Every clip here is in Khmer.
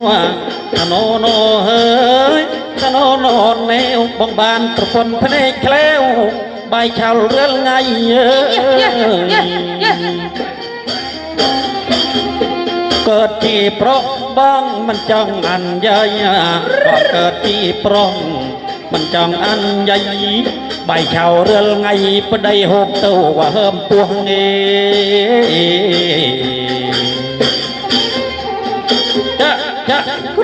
ថាណូណូហើយថាណូណូណែបងបានប្រពន្ធភ្នែកក្លែវបាយឆោលរលថ្ងៃកើតទីប្រុសបងមិនចង់អញ្ញ័យបងកើតទីប្រុសមិនចង់អញ្ញ័យបាយឆោលរលថ្ងៃប្តីហូបទៅវហើមពោះងេ ចាចាចា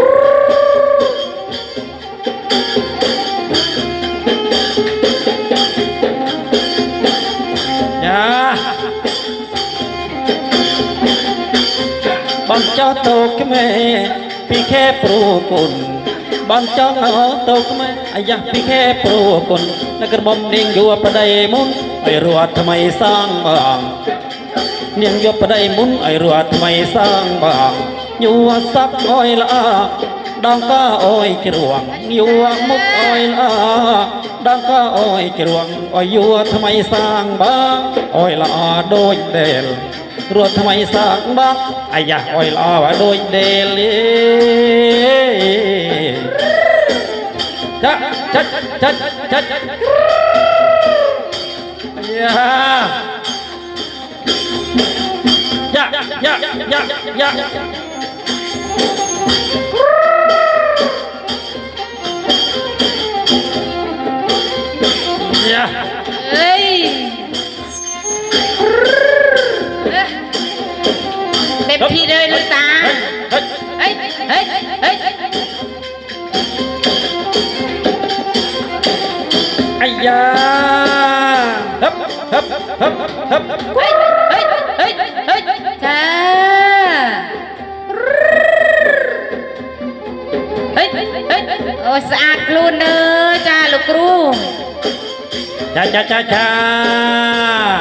បងចោះទៅក្មេពីខេព្រូគុណបងចង់ទៅក្មេអាយ៉ាពីខេព្រូគុណនៅក្រមុំនាងយួរប្តីមុនឲ្យរត់ថ្មីសងបងនាងយកប្តីមុនឲ្យរត់ថ្មីសាងបង ยัวซับอ้อยละดังก้าอ้อยกรวงยัวมุกอ้อยละดังก้าอ้อยกรวงอ้อยยัวทำไมสร้างบ้างอ้อยละโดยเดลรวดทำไมสร้างบ้างอ้ยาอ้อยละโดยเดลจัดจัดจัดจัดยายายายายา thì đời lụi ta. Ấy ấy ấy ai da. Hấp hấp hấp hấp. Ấy ấy ấy ấy ta ấy ấy ôi sạc luôn ơ cha lục ru cha cha cha cha.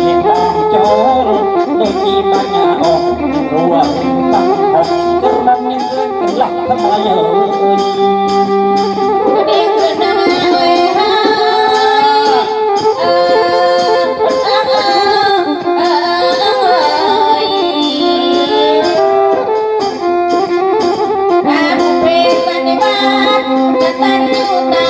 i Tupan, Tupan.